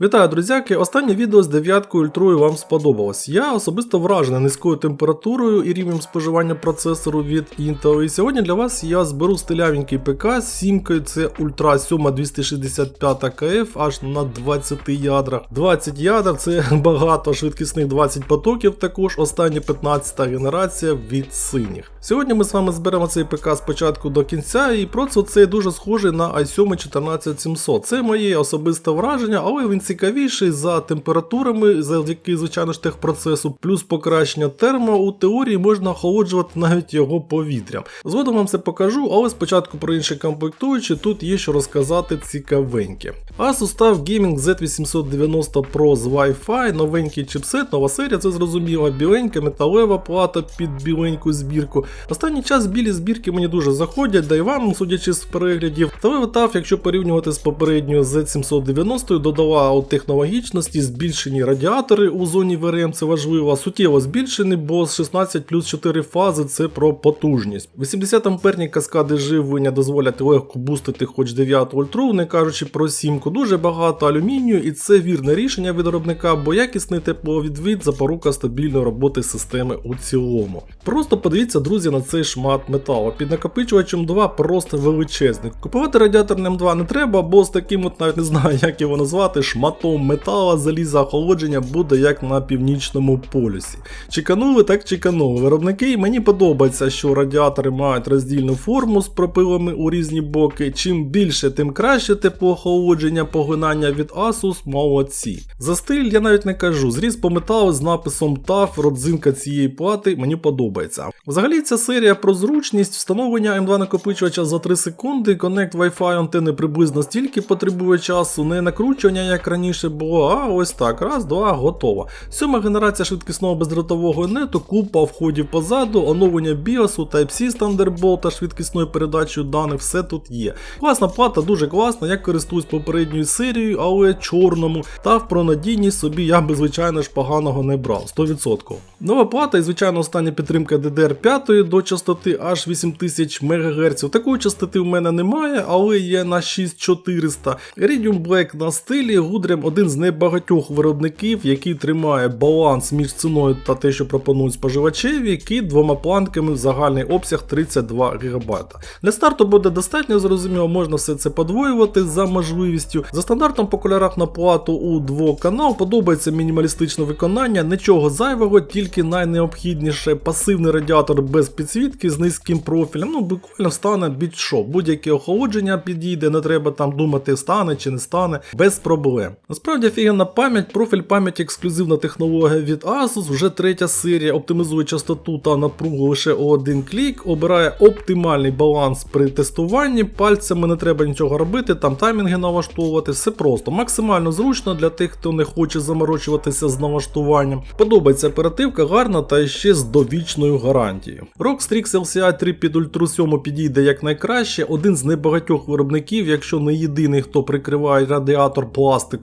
Вітаю, друзяки! Останнє відео з 9 ультрою вам сподобалось. Я особисто вражений низькою температурою і рівнем споживання процесору від Intel. І сьогодні для вас я зберу стилявенький ПК з сімкою, це Ultra 7 265 КФ аж на 20 ядрах. 20 ядер це багато, швидкісних 20 потоків, також остання 15 генерація від синіх. Сьогодні ми з вами зберемо цей ПК спочатку до кінця, і процесор цей дуже схожий на i7 14700. Це моє особисте враження, але він цікавіший за температурами, завдяки, звичайно ж, техпроцесу, плюс покращення термо. У теорії можна охолоджувати навіть його повітрям. Згодом вам це покажу, але спочатку про інші комплектуючі тут є що розказати цікавеньке. Asus став Gaming Z890 Pro з Wi-Fi, новенький чипсет, нова серія, це зрозуміло, біленька металева плата під біленьку збірку. Останній час білі збірки мені дуже заходять, да й вам, судячи з переглядів. Та TAF, якщо порівнювати з попередньою Z790, додала технологічності збільшені радіатори у зоні ВРМ, це важливо, суттєво збільшені, бо з 16 плюс 4 фази це про потужність. 80 амперні каскади живлення дозволять легко бустити хоч 9 ультру, не кажучи про сімку. Дуже багато алюмінію, і це вірне рішення від виробника, бо якісний тепловідвід запорука стабільної роботи системи у цілому. Просто подивіться, друзі, на цей шмат металу. Під накопичувачем 2 просто величезний. Купувати радіатор М2 не треба, бо з таким от навіть не знаю, як його назвати, шматом метала, заліза охолодження буде як на північному полюсі. Чеканули, так чеканули. Виробники мені подобається, що радіатори мають роздільну форму з пропилами у різні боки. Чим більше, тим краще теплоохолодження, поглинання від Asus, молодці. За стиль я навіть не кажу. Зріз по металу з написом TAF, родзинка цієї плати мені подобається. Взагалі ця серія про зручність, встановлення М2 накопичувача за 3 секунди, коннект Wi-Fi антени приблизно стільки потребує часу, не накручування, як раніше було, а ось так, раз, два, готово. Сьома генерація швидкісного бездротового нету, купа входів позаду, оновлення BIOS, Type-C Thunderbolt та швидкісною передачею даних, все тут є. Класна плата, дуже класна, я користуюсь попередньою серією, але чорному. Та про надійність собі я би, звичайно ж, поганого не брав, 100%. Нова плата і, звичайно, остання підтримка DDR5 до частоти аж 8000 МГц. Такої частоти в мене немає, але є на 6400. Iridium Black на стилі, Гудрям один з небагатьох виробників, який тримає баланс між ціною та те, що пропонують споживачеві, кит двома планками в загальний обсяг 32 ГБ. Для старту буде достатньо зрозуміло, можна все це подвоювати за можливістю. За стандартом по кольорах на плату у двоканал подобається мінімалістичне виконання, нічого зайвого, тільки найнеобхідніше пасивний радіатор без підсвітки з низьким профілем. Ну, буквально стане будь-що. Будь-яке охолодження підійде, не треба там думати, стане чи не стане, без проблем. Насправді офігенна пам'ять, профіль пам'яті ексклюзивна технологія від Asus, вже третя серія, оптимізує частоту та напругу лише у один клік, обирає оптимальний баланс при тестуванні, пальцями не треба нічого робити, там таймінги налаштовувати, все просто, максимально зручно для тих, хто не хоче заморочуватися з налаштуванням. Подобається оперативка, гарна та ще з довічною гарантією. ROG Strix LCI 3 під Ultra 7 підійде як найкраще, один з небагатьох виробників, якщо не єдиний, хто прикриває радіатор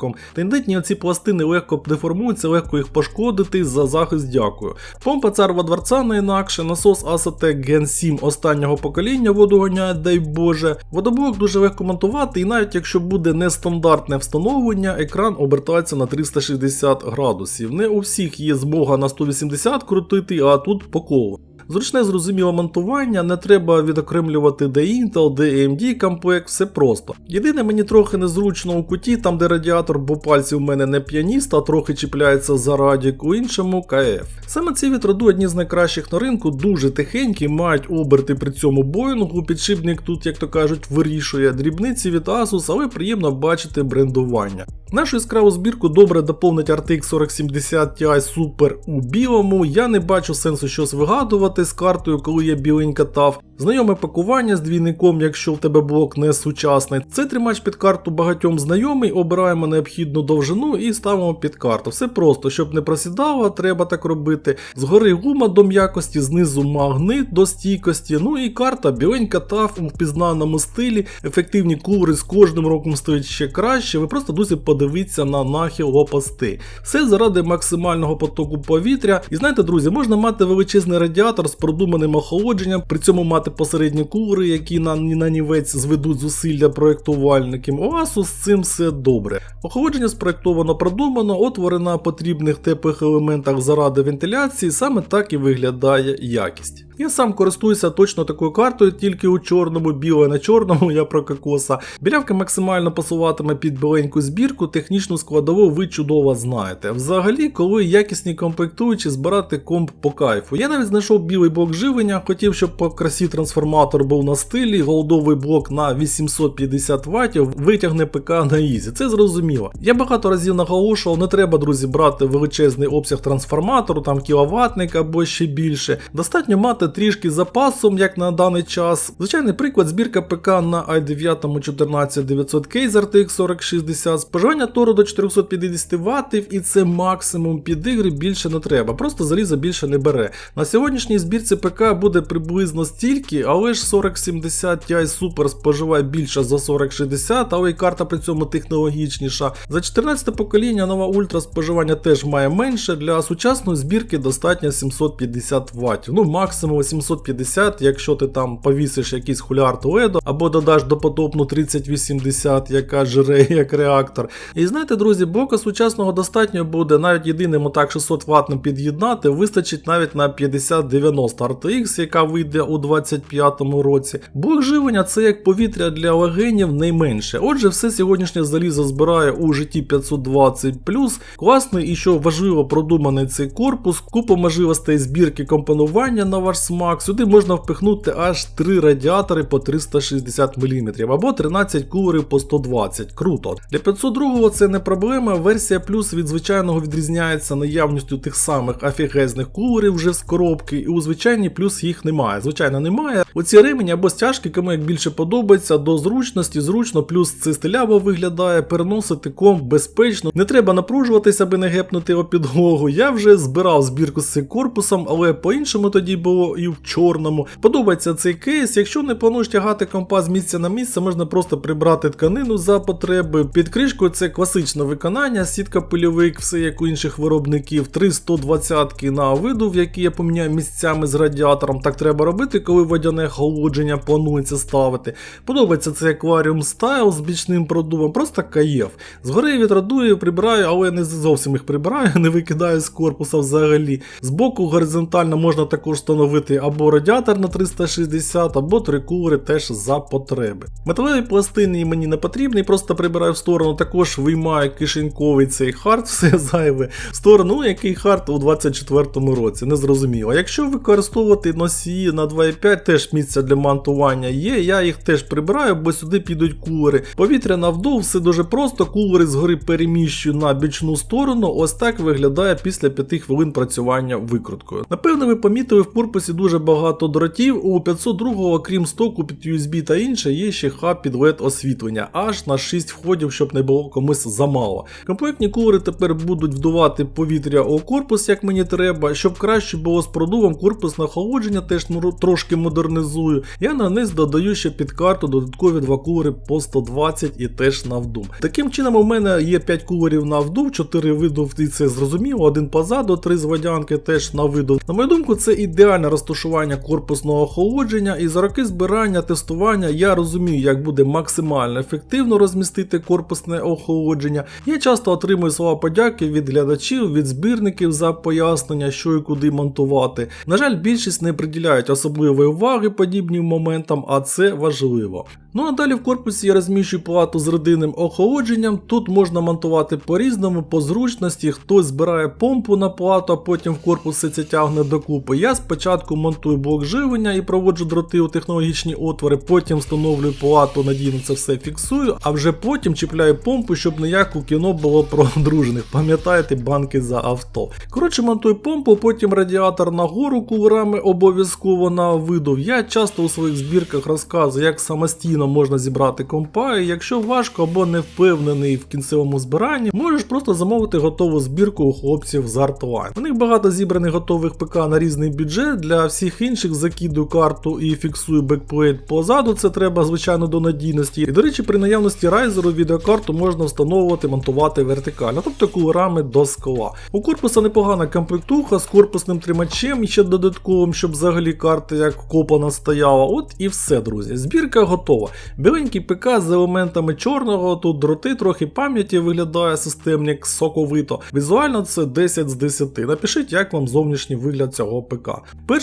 пластиком. Тендитні оці пластини легко деформуються, легко їх пошкодити, за захист дякую. Помпа царва дворця не інакше, насос ASATEC Gen 7 останнього покоління воду ганяє, дай Боже. Водоблок дуже легко монтувати, і навіть якщо буде нестандартне встановлення, екран обертається на 360 градусів. Не у всіх є змога на 180 крутити, а тут по колу. Зручне зрозуміле монтування, не треба відокремлювати де Intel, де AMD комплект, все просто. Єдине мені трохи незручно у куті, там де радіатор, бо пальці у мене не піаніст, а трохи чіпляється за радік, у іншому КФ. Саме ці вітроду одні з найкращих на ринку, дуже тихенькі, мають оберти при цьому боїнгу, підшипник тут, як то кажуть, вирішує дрібниці від Asus, але приємно бачити брендування. Нашу яскраву збірку добре доповнить RTX 4070 Ti Super у білому. Я не бачу сенсу щось вигадувати з картою, коли є біленька TAF. Знайоме пакування з двійником, якщо в тебе блок не сучасний. Цей тримач під карту багатьом знайомий, обираємо необхідну довжину і ставимо під карту. Все просто, щоб не просідало, треба так робити. Згори гума до м'якості, знизу магнит до стійкості. Ну і карта біленька TAF у впізнаному стилі. Ефективні кулери з кожним роком стоять ще краще. Ви просто друзі подивіться на нахил лопасти. Все заради максимального потоку повітря. І знаєте, друзі, можна мати величезний радіатор з продуманим охолодженням, при цьому мати посередні кулери, які на нанівець зведуть зусилля проєктувальників. У Asus з цим все добре. Охолодження спроєктовано продумано, отвори на потрібних теплих елементах заради вентиляції, саме так і виглядає якість. Я сам користуюся точно такою картою, тільки у чорному, біле на чорному, я про кокоса. Білявка максимально пасуватиме під біленьку збірку, технічну складову ви чудово знаєте. Взагалі, коли якісні комплектуючі збирати комп по кайфу. Я навіть знайшов білий блок живлення, хотів, щоб по красі трансформатор був на стилі, голдовий блок на 850 Вт, витягне ПК на ізі. Це зрозуміло. Я багато разів наголошував, не треба, друзі, брати величезний обсяг трансформатору, там кіловатник або ще більше. Достатньо мати трішки запасом, як на даний час. Звичайний приклад збірка ПК на i9 14900K з RTX 4060, споживання тору до 450 Вт, і це максимум під ігри більше не треба. Просто залізо більше не бере. На сьогоднішній збірці ПК буде приблизно стільки, але ж 4070 Ti Super споживає більше за 4060, але й карта при цьому технологічніша. За 14 покоління нова ультра споживання теж має менше. Для сучасної збірки достатньо 750 Вт. Ну, максимум 850, якщо ти там повісиш якийсь хуліар LED, або додаш до потопну 3080, яка жире як реактор. І знаєте, друзі, блока сучасного достатньо буде навіть єдиним отак 600 ватним під'єднати, вистачить навіть на 5090 RTX, яка вийде у 25-му році. Блок живлення це як повітря для легенів найменше. Отже, все сьогоднішнє залізо збирає у житті 520 класний і що важливо продуманий цей корпус, купа можливостей збірки компонування на ваш смак. Сюди можна впихнути аж 3 радіатори по 360 мм або 13 кулерів по 120. Круто. Для 502 це не проблема. Версія плюс від звичайного відрізняється наявністю тих самих офігезних кулерів вже з коробки, і у звичайній плюс їх немає. Звичайно, немає. Оці ремені або стяжки, кому як більше подобається, до зручності, зручно, плюс це стиляво виглядає, переносити комп безпечно. Не треба напружуватися, аби не гепнути о підлогу. Я вже збирав збірку з цим корпусом, але по-іншому тоді було і в чорному. Подобається цей кейс. Якщо не плануєш тягати компа з місця на місце, можна просто прибрати тканину за потреби. Під кришкою це класичне виконання, сітка пильовик, все як у інших виробників. 320 на видув, які я поміняю місцями з радіатором. Так треба робити, коли водяне холодження планується ставити. Подобається цей акваріум стайл з бічним продувом, просто каєв. Згори відрадую, прибираю, але не зовсім їх прибираю, не викидаю з корпуса взагалі. Збоку горизонтально можна також встановити або радіатор на 360, або три кулери теж за потреби. Металеві пластини мені не потрібні, просто прибираю в сторону, також виймаю кишеньковий цей хард, все зайве. В сторону, ну який хард у 24-му році, не зрозуміло. Якщо використовувати носії на 2.5, теж місця для монтування є, я їх теж прибираю, бо сюди підуть кулери. Повітря навдов, все дуже просто, кулери згори переміщую на бічну сторону, ось так виглядає після 5 хвилин працювання викруткою. Напевно, ви помітили в корпусі дуже багато дротів. У 502, окрім стоку під USB та інше, є ще хаб під LED освітлення, аж на 6 входів, щоб не було комусь замало. Комплектні кулери тепер будуть вдувати повітря у корпус, як мені треба. Щоб краще було з продувом, корпусне охолодження теж трошки модернізую. Я на низ додаю ще під карту додаткові два кулери по 120 і теж на вдум. Таким чином, у мене є 5 кулерів на вдув, 4 видув, і це зрозуміло, один позаду, 3 з водянки теж на видув. На мою думку, це ідеальне розташування корпусного охолодження, і за роки збирання, тестування я розумію, як буде максимально ефективно розмістити корпусне охолодження. Я часто отримую слова подяки від глядачів, від збірників за пояснення, що і куди монтувати. На жаль, більшість не приділяють особливої уваги подібним моментам, а це важливо. Ну а далі в корпусі я розміщую плату з родинним охолодженням. Тут можна монтувати по-різному, по зручності. Хтось збирає помпу на плату, а потім в корпус це тягне докупи. Я спочатку монтую блок живлення і проводжу дроти у технологічні отвори, потім встановлюю плату, надійно це все фіксую, а вже потім чіпляю помпу, щоб ніяк кіно було про одружених. Пам'ятаєте, банки за авто. Коротше, монтую помпу, потім радіатор нагору кулерами обов'язково на видов. Я часто у своїх збірках розказую, як самостійно можна зібрати компа, і якщо важко або не впевнений в кінцевому збиранні, можеш просто замовити готову збірку у хлопців з Artline. У них багато зібраних готових ПК на різний бюджет. Для всіх інших закидую карту і фіксую бекплейт позаду. Це треба, звичайно, до надійності. І до речі, при наявності райзеру відеокарту можна встановувати, монтувати вертикально, тобто кулерами до скла. У корпуса непогана комплектуха з корпусним тримачем і ще додатковим, щоб взагалі карта як вкопана стояла. От і все, друзі. Збірка готова. Біленький ПК з елементами чорного, тут дроти, трохи пам'яті виглядає системник соковито. Візуально це 10 з 10. Напишіть, як вам зовнішній вигляд цього ПК.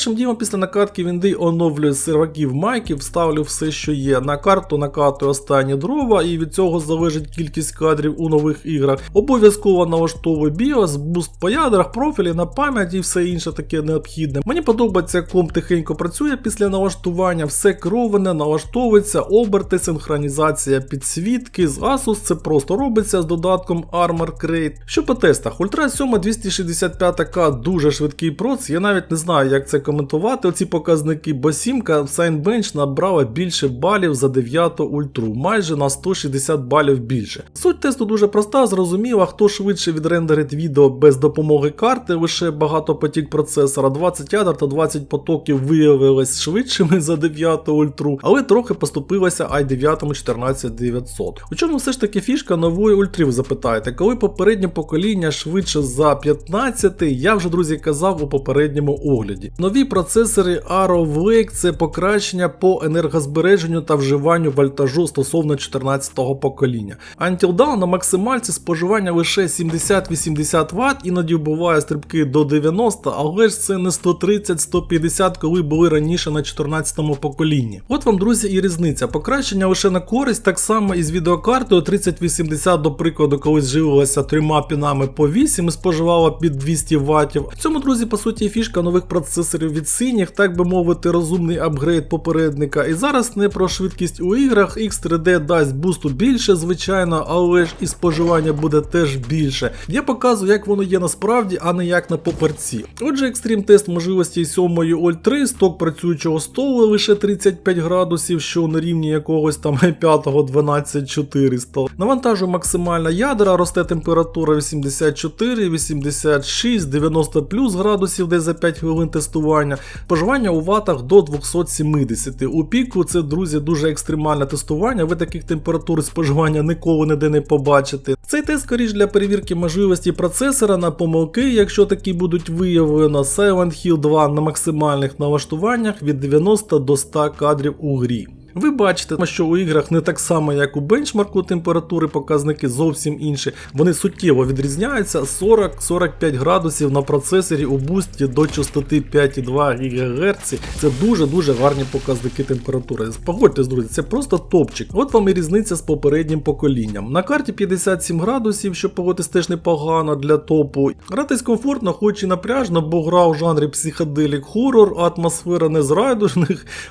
Першим ділом після накатки Вінди оновлюю серваків майків, ставлю все, що є. На карту накатую останні дрова, і від цього залежить кількість кадрів у нових іграх. Обов'язково налаштовую BIOS, буст по ядрах, профілі на пам'ять і все інше таке необхідне. Мені подобається, комп тихенько працює після налаштування, все кероване, налаштовується, оберти, синхронізація підсвітки. З Asus це просто робиться з додатком Armor Crate. Що по тестах, Ultra 7 265К дуже швидкий проц, я навіть не знаю, як це коментувати, оці показники, бо сімка Signbench набрала більше балів за 9 ультру, майже на 160 балів більше. Суть тесту дуже проста, зрозуміла, хто швидше відрендерить відео без допомоги карти, лише багатопотік процесора, 20 ядер та 20 потоків виявились швидшими за 9 ультру, але трохи поступилася i9 14900. У чому все ж таки фішка нової ультри, ви запитаєте, коли попереднє покоління швидше за 15, я вже друзі казав у попередньому огляді. Нові процесори Arrow Lake – це покращення по енергозбереженню та вживанню вольтажу стосовно 14-го покоління. Until Dawn на максимальці споживання лише 70-80 Вт, іноді буває стрибки до 90, але ж це не 130-150, коли були раніше на 14-му поколінні. От вам, друзі, і різниця. Покращення лише на користь, так само і з відеокартою 3080, до прикладу, колись живилася трьома пінами по 8 і споживала під 200 Вт. В цьому, друзі, по суті, фішка нових процесорів від синіх, так би мовити, розумний апгрейд попередника. І зараз не про швидкість у іграх, X3D дасть бусту більше, звичайно, але ж і споживання буде теж більше. Я показую, як воно є насправді, а не як на поперці. Отже, екстрім тест можливості 7 Ult 3, сток працюючого столу лише 35 градусів, що на рівні якогось там 5 12400. Навантажу максимальна ядра, росте температура 84, 86, 90 плюс градусів десь за 5 хвилин тестування. Споживання у ватах до 270. У піку це, друзі, дуже екстремальне тестування. Ви таких температур споживання ніколи ніде не побачите. Цей тест скоріш для перевірки можливості процесора на помилки, якщо такі будуть виявлено. Silent Hill 2 на максимальних налаштуваннях від 90 до 100 кадрів у грі. Ви бачите, що у іграх не так само, як у бенчмарку температури, показники зовсім інші. Вони суттєво відрізняються 40-45 градусів на процесорі у бусті до частоти 5,2 ГГц. Це дуже-дуже гарні показники температури. Погодьтесь, друзі, це просто топчик. От вам і різниця з попереднім поколінням. На карті 57 градусів, що погодитись теж непогано для топу. Гратись комфортно, хоч і напряжно, бо гра у жанрі психоделік хоррор, атмосфера не з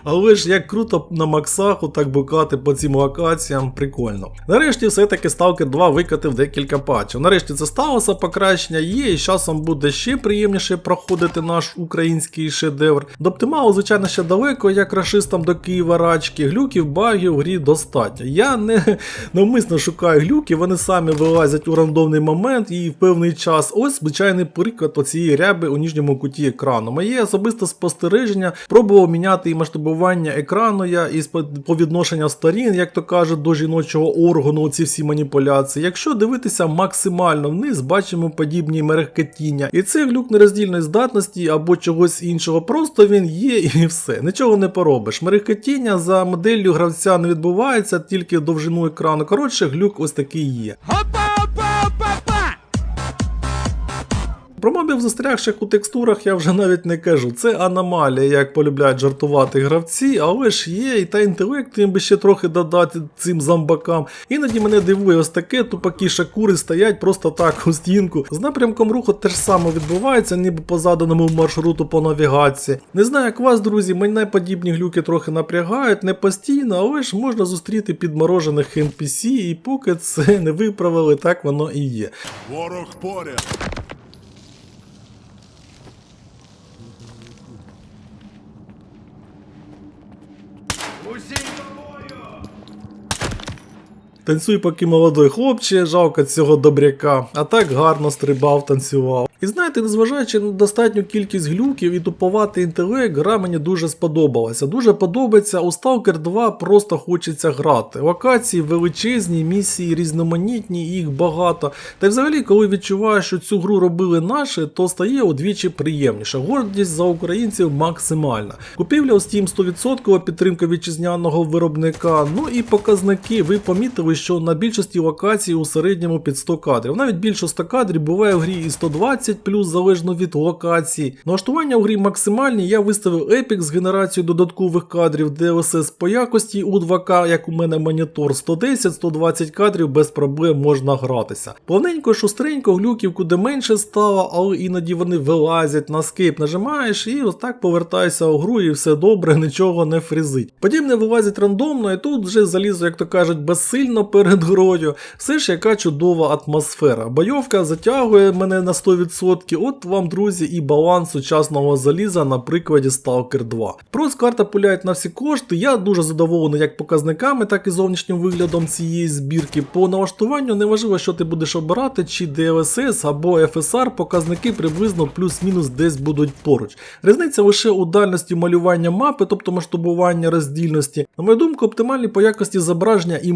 але ж як круто на максах так букати по цим локаціям, прикольно. Нарешті все-таки Stalker 2 викатив декілька патчів. Нарешті це сталося, покращення є, і з часом буде ще приємніше проходити наш український шедевр. До оптималу, звичайно, ще далеко, як рашистам до Києва рачки, глюків, багів в грі достатньо. Я не навмисно шукаю глюки, вони самі вилазять у рандомний момент і в певний час. Ось звичайний приклад оцієї ряби у нижньому куті екрану. Моє особисте спостереження пробував міняти і масштабування екрану я і по відношенню сторін, як то кажуть, до жіночого органу, ці всі маніпуляції. Якщо дивитися максимально вниз, бачимо подібні мерехкетіння. І це глюк нероздільної здатності або чогось іншого. Просто він є і все. Нічого не поробиш. Мерехкетіння за моделлю гравця не відбувається, тільки довжину екрану. Коротше, глюк ось такий є. Про мобів застрягших у текстурах я вже навіть не кажу. Це аномалія, як полюбляють жартувати гравці, але ж є і та інтелект їм би ще трохи додати цим зомбакам. Іноді мене дивує ось таке, тупакі шакури стоять просто так у стінку. З напрямком руху те ж саме відбувається, ніби по заданому маршруту по навігації. Не знаю, як вас, друзі, мене подібні глюки трохи напрягають, не постійно, але ж можна зустріти підморожених NPC, і поки це не виправили, так воно і є. Ворог поряд. Танцюй, поки молодой хлопче, жалко цього добряка, а так гарно стрибав, танцював. І знаєте, незважаючи на достатню кількість глюків і туповатий інтелект, гра мені дуже сподобалася. Дуже подобається. У Stalker 2 просто хочеться грати. Локації величезні, місії різноманітні, їх багато. Та й взагалі, коли відчуваєш, що цю гру робили наші, то стає удвічі приємніше. Гордість за українців максимальна. Купівля у Steam 100% підтримка вітчизняного виробника. Ну і показники. Ви помітили, що на більшості локацій у середньому під 100 кадрів. Навіть більше 100 кадрів буває в грі і 120 плюс залежно від локації. Налаштування у грі максимальні. Я виставив Epic з генерацією додаткових кадрів DLSS по якості у 2К, як у мене монітор 110-120 кадрів без проблем можна гратися. Повненько, шустренько, глюків куди менше стало, але іноді вони вилазять на скейп, нажимаєш і ось так повертаєшся у гру, і все добре, нічого не фрізить. Подібне вилазить рандомно, і тут вже залізо, як то кажуть, безсильно перед грою. Все ж яка чудова атмосфера. Бойовка затягує мене на 100%. От вам, друзі, і баланс сучасного заліза на прикладі Stalker 2. Прос карта пуляють на всі кошти. Я дуже задоволений як показниками, так і зовнішнім виглядом цієї збірки. По налаштуванню неважливо, що ти будеш обирати, чи DLSS або FSR, показники приблизно плюс-мінус десь будуть поруч. Різниця лише у дальності малювання мапи, тобто масштабування роздільності. На мою думку, оптимальні по якості зображення і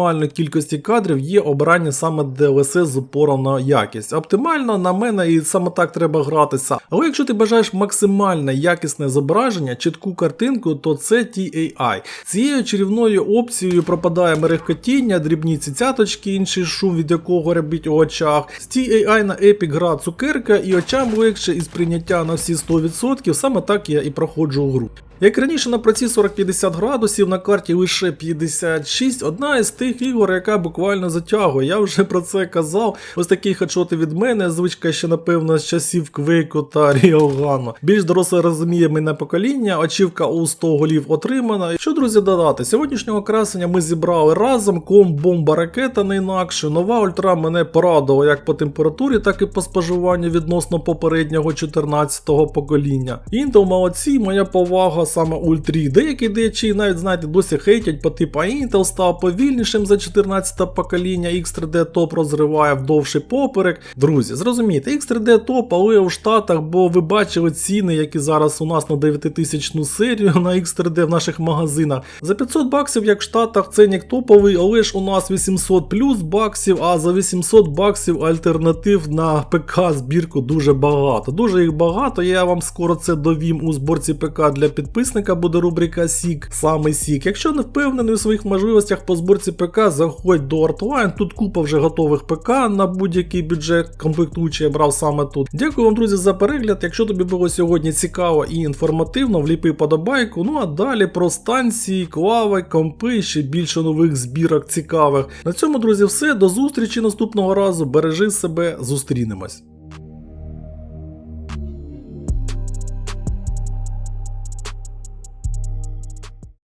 максимальної кількості кадрів є обрання саме DLSS з упором на якість. Оптимально на мене і саме так треба гратися. Але якщо ти бажаєш максимальне якісне зображення, чітку картинку, то це TAI. Цією чарівною опцією пропадає мерехкотіння, дрібні цяточки, інший шум, від якого рябить у очах. З TAI на Epic гра цукерка і очам легше із прийняття на всі 100%, саме так я і проходжу гру. Як раніше на проці 40-50 градусів, на карті лише 56, одна із тих ігор, яка буквально затягує. Я вже про це казав. Ось такі хедшоти від мене, звичка ще, напевно, з часів Квейку та Ріогану. Більш доросле розуміє мене покоління, очівка у 100 голів отримана. Що, друзі, додати? Сьогоднішнього красення ми зібрали разом ком бомба ракета не інакше. Нова ультра мене порадувала як по температурі, так і по споживанню відносно попереднього 14-го покоління. Intel молодці, моя повага саме ультрі. Деякі діячі навіть знаєте досі хейтять по типу Intel став повільнішим за 14 покоління, X3D топ розриває вдовший поперек. Друзі, зрозумійте, X3D топ, але у Штатах, бо ви бачили ціни, які зараз у нас на 9000 серію на X3D в наших магазинах. За 500 баксів, як в Штатах, ценник топовий, але ж у нас 800 плюс баксів, а за 800 баксів альтернатив на ПК збірку дуже багато. Дуже їх багато. Я вам скоро це довім у зборці ПК для підписника буде рубрика Сік, саме Сік. Якщо не впевнений у своїх можливостях по зборці ПК, заходь до Artline. Тут купа вже готових ПК на будь-який бюджет комплектуючий я брав саме тут. Дякую вам, друзі, за перегляд. Якщо тобі було сьогодні цікаво і інформативно, вліпи подобайку. Ну а далі про станції, клави, компи, ще більше нових збірок цікавих. На цьому, друзі, все. До зустрічі наступного разу. Бережи себе, зустрінемось.